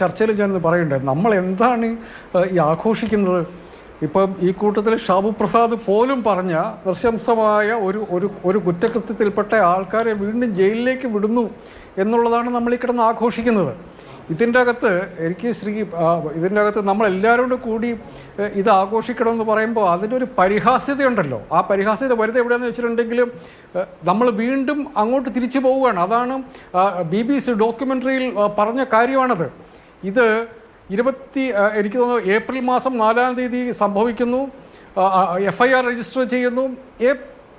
ചർച്ചയിൽ ഞാനിത് പറയണ്ടേ നമ്മൾ എന്താണ് ഈ ആഘോഷിക്കുന്നത്? ഇപ്പം ഈ കൂട്ടത്തിൽ ഷാബു പ്രസാദ് പോലും പറഞ്ഞ നൃശംസമായ ഒരു ഒരു ഒരു കുറ്റകൃത്യത്തിൽപ്പെട്ട ആൾക്കാരെ വീണ്ടും ജയിലിലേക്ക് വിടുന്നു എന്നുള്ളതാണ് നമ്മൾ ഈ കിടന്ന് ആഘോഷിക്കുന്നത്. ഇതിന്റെ അകത്ത് എനിക്ക് ശ്രീ ഇതിന്റെ അകത്ത് നമ്മൾ എല്ലാവരോടും കൂടി ഇത് ആഘോഷിക്കണമെന്ന് പറയുമ്പോൾ അതിനൊരു പരിഹാസ്യതയുണ്ടല്ലോ. ആ പരിഹാസ്യത വരുന്നത് എവിടെയാണെന്ന് വെച്ചിട്ടുണ്ടെങ്കിൽ ഏഹ്, നമ്മൾ വീണ്ടും അങ്ങോട്ട് തിരിച്ചു പോവുകയാണ്. അതാണ് ബി ബി സി ഡോക്യുമെന്ററിയിൽ പറഞ്ഞ കാര്യമാണത്. ഇത് ഇരുപത്തി എനിക്ക് തോന്നുന്നു ഏപ്രിൽ മാസം നാലാം തീയതി സംഭവിക്കുന്നു. എഫ് ഐ ആർ രജിസ്റ്റർ ചെയ്യുന്നു.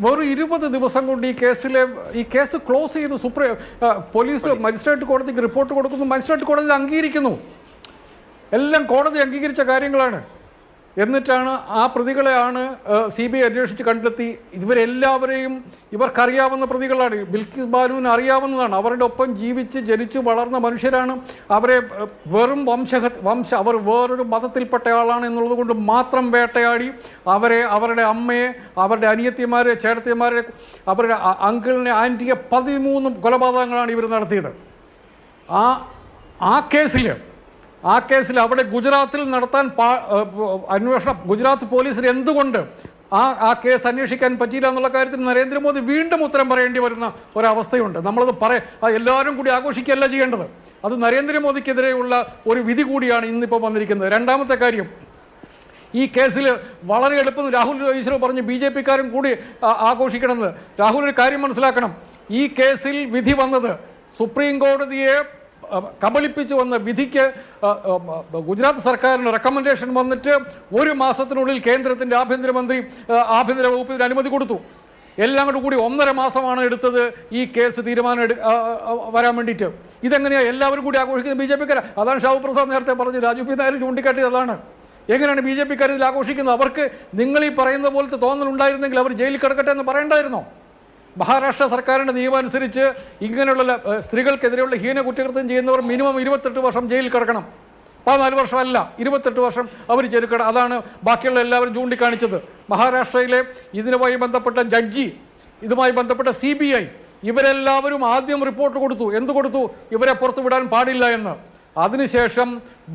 വെറും ഇരുപത് ദിവസം കൊണ്ട് ഈ കേസിലെ ഈ കേസ് ക്ലോസ് ചെയ്ത് സുപ്രീം പോലീസ് മജിസ്ട്രേറ്റ് കോടതിക്ക് റിപ്പോർട്ട് കൊടുക്കുന്നു. മജിസ്ട്രേറ്റ് കോടതി അംഗീകരിക്കുന്നു. എല്ലാം കോടതി അംഗീകരിച്ച കാര്യങ്ങളാണ്. എന്നിട്ടാണ് ആ പ്രതികളെയാണ് സി ബി ഐ അന്വേഷിച്ച് കണ്ടെത്തി. ഇവരെല്ലാവരെയും ഇവർക്കറിയാവുന്ന പ്രതികളാണ്. ബിൽക്കിസ് ബാലുവിന് അറിയാവുന്നതാണ്. അവരുടെ ഒപ്പം ജീവിച്ച് ജനിച്ചു വളർന്ന മനുഷ്യരാണ്. അവരെ വെറും വംശഹ വംശ അവർ വേറൊരു മതത്തിൽപ്പെട്ട ആളാണ് എന്നുള്ളത് കൊണ്ട് മാത്രം വേട്ടയാടി അവരെ അവരുടെ അമ്മയെ അവരുടെ അനിയത്തിമാരെ ചേട്ടത്തിമാരെ അവരുടെ അങ്കിളിനെ ആന്റിയെ പതിമൂന്ന് കൊലപാതകങ്ങളാണ് ഇവർ നടത്തിയത്. ആ ആ കേസിൽ ആ കേസിൽ അവിടെ ഗുജറാത്തിൽ നടത്താൻ അന്വേഷണം ഗുജറാത്ത് പോലീസിന് എന്തുകൊണ്ട് ആ ആ കേസ് അന്വേഷിക്കാൻ പറ്റിയില്ല എന്നുള്ള കാര്യത്തിൽ നരേന്ദ്രമോദി വീണ്ടും ഉത്തരം പറയേണ്ടി വരുന്ന ഒരവസ്ഥയുണ്ട്. നമ്മളത് പറ എല്ലാവരും കൂടി ആഘോഷിക്കുകയല്ല ചെയ്യേണ്ടത്. അത് നരേന്ദ്രമോദിക്കെതിരെയുള്ള ഒരു വിധി കൂടിയാണ് ഇന്നിപ്പോൾ വന്നിരിക്കുന്നത്. രണ്ടാമത്തെ കാര്യം ഈ കേസിൽ വളരെ എളുപ്പം രാഹുൽ ഈശ്വർ പറഞ്ഞ് ബി ജെ പിക്കാരും കൂടി ആഘോഷിക്കണമെന്ന്. രാഹുൽ ഒരു കാര്യം മനസ്സിലാക്കണം. ഈ കേസിൽ വിധി വന്നത് സുപ്രീം കോടതിയെ കബളിപ്പിച്ച് വന്ന വിധിക്ക് ഗുജറാത്ത് സർക്കാരിന് റെക്കമെൻഡേഷൻ വന്നിട്ട് ഒരു മാസത്തിനുള്ളിൽ കേന്ദ്രത്തിന്റെ ആഭ്യന്തരമന്ത്രി ആഭ്യന്തര വകുപ്പിന് അനുമതി കൊടുത്തു. എല്ലാം കൂടി കൂടി ഒന്നര മാസമാണ് എടുത്തത് ഈ കേസ് തീരുമാനം എടു വരാൻ വേണ്ടിയിട്ട്. ഇതെങ്ങനെയാണ് എല്ലാവരും കൂടി ആഘോഷിക്കുന്നത് ബി ജെ പിക്കാർ അതാണ് ഷാഹു പ്രസാദ് നേരത്തെ പറഞ്ഞു രാജു പി നായർ ചൂണ്ടിക്കാട്ടിയത് അതാണ്. എങ്ങനെയാണ് ബി ജെ പിക്കാർ ഇതിൽ ആഘോഷിക്കുന്നത്? അവർക്ക് നിങ്ങൾ ഈ പറയുന്ന പോലത്തെ തോന്നലുണ്ടായിരുന്നെങ്കിൽ അവർ ജയിലിൽ കിടക്കട്ടെ എന്ന് പറയണ്ടായിരുന്നോ? മഹാരാഷ്ട്ര സർക്കാരിന്റെ നിയമം അനുസരിച്ച് ഇങ്ങനെയുള്ള സ്ത്രീകൾക്കെതിരെയുള്ള ഹീന കുറ്റകൃത്യം ചെയ്യുന്നവർ മിനിമം ഇരുപത്തെട്ട് വർഷം ജയിലിൽ കിടക്കണം. പതിനാല് വർഷമല്ല ഇരുപത്തെട്ട് വർഷം അവർ ചെരുക്കണം അതാണ് ബാക്കിയുള്ള എല്ലാവരും ചൂണ്ടിക്കാണിച്ചത്. മഹാരാഷ്ട്രയിലെ ഇതിനുമായി ബന്ധപ്പെട്ട ജഡ്ജി ഇതുമായി ബന്ധപ്പെട്ട സി ബി ഐ ഇവരെല്ലാവരും ആദ്യം റിപ്പോർട്ട് കൊടുത്തു. എന്ത് കൊടുത്തു? ഇവരെ പുറത്തു വിടാൻ പാടില്ല എന്ന്. അതിനുശേഷം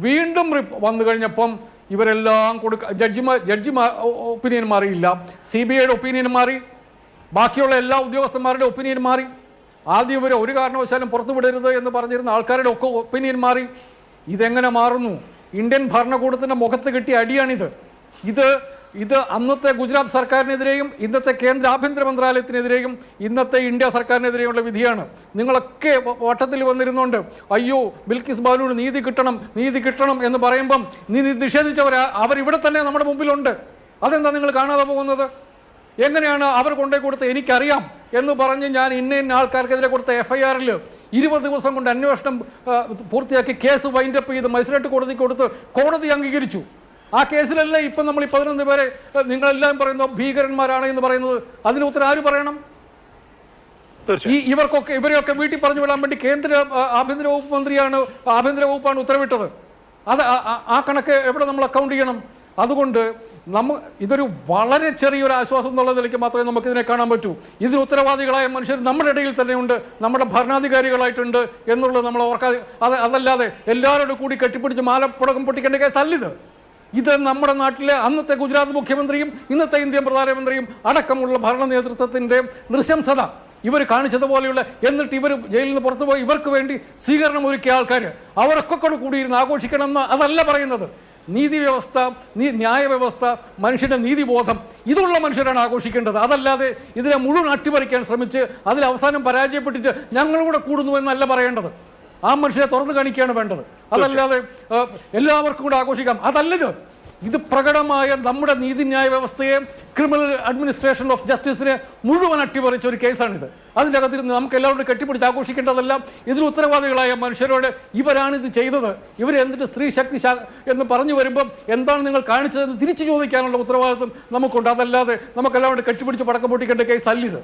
വീണ്ടും വന്നു കഴിഞ്ഞപ്പം ഇവരെല്ലാം കൊടുക്ക ജഡ്ജിമാർ ജഡ്ജിമാർ ഒപ്പീനിയൻ മാറിയില്ല. സി ബി ഐയുടെ ഒപ്പീനിയൻ മാറി. ബാക്കിയുള്ള എല്ലാ ഉദ്യോഗസ്ഥന്മാരുടെ ഒപ്പീനിയൻ മാറി. ആദ്യം ഇവർ ഒരു കാരണവശാലും പുറത്തു വിടരുത് എന്ന് പറഞ്ഞിരുന്ന ആൾക്കാരുടെ ഒക്കെ ഒപ്പീനിയൻ മാറി. ഇതെങ്ങനെ മാറുന്നു? ഇന്ത്യൻ ഭരണകൂടത്തിന്റെ മുഖത്ത് കിട്ടിയ അടിയാണിത്. ഇത് ഇത് അന്നത്തെ ഗുജറാത്ത് സർക്കാരിനെതിരെയും ഇന്നത്തെ കേന്ദ്ര ആഭ്യന്തര മന്ത്രാലയത്തിനെതിരെയും ഇന്നത്തെ ഇന്ത്യ സർക്കാരിനെതിരെയുള്ള വിധിയാണ്. നിങ്ങളൊക്കെ വട്ടത്തിൽ വന്നിരുന്നുകൊണ്ട് അയ്യോ ബിൽക്കിസ് ബാലുവിന് നീതി കിട്ടണം നീതി കിട്ടണം എന്ന് പറയുമ്പം നീതി നിഷേധിച്ചവർ അവരിവിടെ തന്നെ നമ്മുടെ മുമ്പിലുണ്ട്. അതെന്താ നിങ്ങൾ കാണാതെ പോകുന്നത്? എങ്ങനെയാണ് അവർ കൊണ്ടേ കൊടുത്ത് എനിക്കറിയാം എന്ന് പറഞ്ഞ് ഞാൻ ഇന്ന ഇന്ന ആൾക്കാർക്കെതിരെ കൊടുത്ത എഫ് ഐ ആറിൽ ഇരുപത് ദിവസം കൊണ്ട് അന്വേഷണം പൂർത്തിയാക്കി കേസ് വൈൻഡപ്പ് ചെയ്ത് മജിസ്ട്രേറ്റ് കോടതി കൊടുത്ത് കോടതി അംഗീകരിച്ചു. ആ കേസിലല്ല ഇപ്പം നമ്മൾ ഈ പതിനൊന്ന് പേരെ നിങ്ങളെല്ലാം പറയുന്ന ഭീകരന്മാരാണ് എന്ന് പറയുന്നത്. അതിന് ഉത്തരം ആര് പറയണം? ഈ ഇവർക്കൊക്കെ ഇവരെയൊക്കെ വീട്ടിൽ പറഞ്ഞു വിടാൻ വേണ്ടി കേന്ദ്ര ആഭ്യന്തര വകുപ്പ് മന്ത്രിയാണ് ആഭ്യന്തര വകുപ്പാണ് ഉത്തരവിട്ടത്. അത് ആ കണക്ക് എവിടെ നമ്മൾ അക്കൗണ്ട് ചെയ്യണം? അതുകൊണ്ട് നമ്മ ഇതൊരു വളരെ ചെറിയൊരു ആശ്വാസം എന്നുള്ള നിലയ്ക്ക് മാത്രമേ നമുക്കിതിനെ കാണാൻ പറ്റൂ. ഇതിന് ഉത്തരവാദികളായ മനുഷ്യർ നമ്മുടെ ഇടയിൽ തന്നെയുണ്ട് നമ്മുടെ ഭരണാധികാരികളായിട്ടുണ്ട് എന്നുള്ളത് നമ്മൾ ഓർക്കാതെ അത് അതല്ലാതെ എല്ലാവരോടും കൂടി കെട്ടിപ്പിടിച്ച് മാലപ്പുടക്കം പൊട്ടിക്കേണ്ട കേസല്ലിത് ഇത്. നമ്മുടെ നാട്ടിലെ അന്നത്തെ ഗുജറാത്ത് മുഖ്യമന്ത്രിയും ഇന്നത്തെ ഇന്ത്യൻ പ്രധാനമന്ത്രിയും അടക്കമുള്ള ഭരണ നേതൃത്വത്തിന്റെ നൃശംസത ഇവർ കാണിച്ചതുപോലെയുള്ള എന്നിട്ട് ഇവർ ജയിലിൽ നിന്ന് പുറത്തുപോയി ഇവർക്ക് വേണ്ടി സ്വീകരണം ഒരുക്കിയ ആൾക്കാർ അവരൊക്കെ കൂടി കൂടിയിരുന്ന് ആഘോഷിക്കണം എന്ന് അതല്ല പറയുന്നത്. നീതി വ്യവസ്ഥ നീ ന്യായ വ്യവസ്ഥ മനുഷ്യന്റെ നീതിബോധം ഇതുള്ള മനുഷ്യരാണ് ആഘോഷിക്കേണ്ടത്. അതല്ലാതെ ഇതിനെ മുഴുവൻ അട്ടിമറിക്കാൻ ശ്രമിച്ച് അതിൽ അവസാനം പരാജയപ്പെട്ടിട്ട് ഞങ്ങളുടെ കൂടെ കൂടുന്നു എന്നല്ല പറയേണ്ടത്. ആ മനുഷ്യരെ തുറന്നു കാണിക്കുകയാണ് വേണ്ടത്. അതല്ലാതെ എല്ലാവർക്കും കൂടെ ആഘോഷിക്കാം. അതല്ലത്. ഇത് പ്രകടമായ നമ്മുടെ നീതിന്യായ വ്യവസ്ഥയെ ക്രിമിനൽ അഡ്മിനിസ്ട്രേഷൻ ഓഫ് ജസ്റ്റിസിനെ മുഴുവൻ അട്ടിമറിച്ച ഒരു കേസാണിത്. അതിന്റെ അകത്തിരുന്ന് നമുക്ക് എല്ലാവരും കെട്ടിപ്പിടിച്ച് ആഘോഷിക്കേണ്ടതെല്ലാം ഇതിൽ ഉത്തരവാദികളായ മനുഷ്യരോട് ഇവരാണ് ഇത് ചെയ്തത്. ഇവർ എന്നിട്ട് സ്ത്രീ ശക്തി എന്ന് പറഞ്ഞു വരുമ്പം എന്താണ് നിങ്ങൾ കാണിച്ചതെന്ന് തിരിച്ചു ചോദിക്കാനുള്ള ഉത്തരവാദിത്വം നമുക്കുണ്ട്. അതല്ലാതെ നമുക്കെല്ലാവരും കെട്ടിപ്പിടിച്ച് പടക്കം പൊട്ടിക്കേണ്ട കേസ് അല്ലിത്.